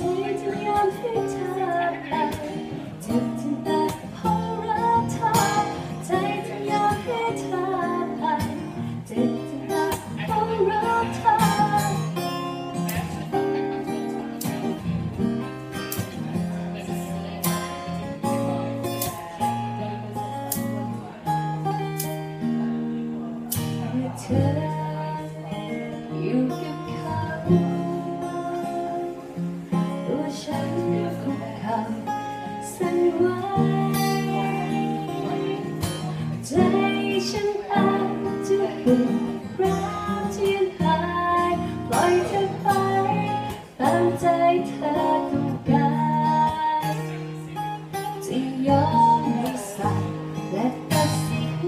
ใจจะยอมให้เธอไปเจ็บจนแต่พอรักเธอ ใจจะยอมให้เธอไปเจ็บจนแต่พอรักเธอ ใจฉันอาจจะเปลี่ยนรักที่หายลอยเธอไป ตามใจเธอต้องการจะยอมให้สั่และตัสิน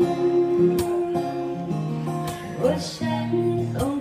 ว่าฉันต้อง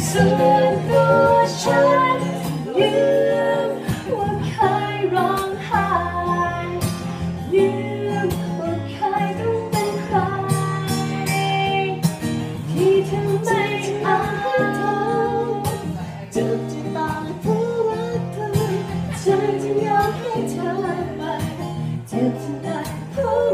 Soon for sure.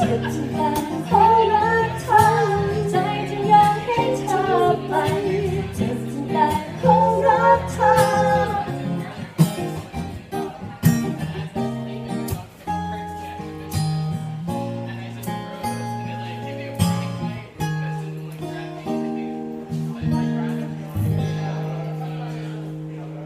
Tick, tick, tick.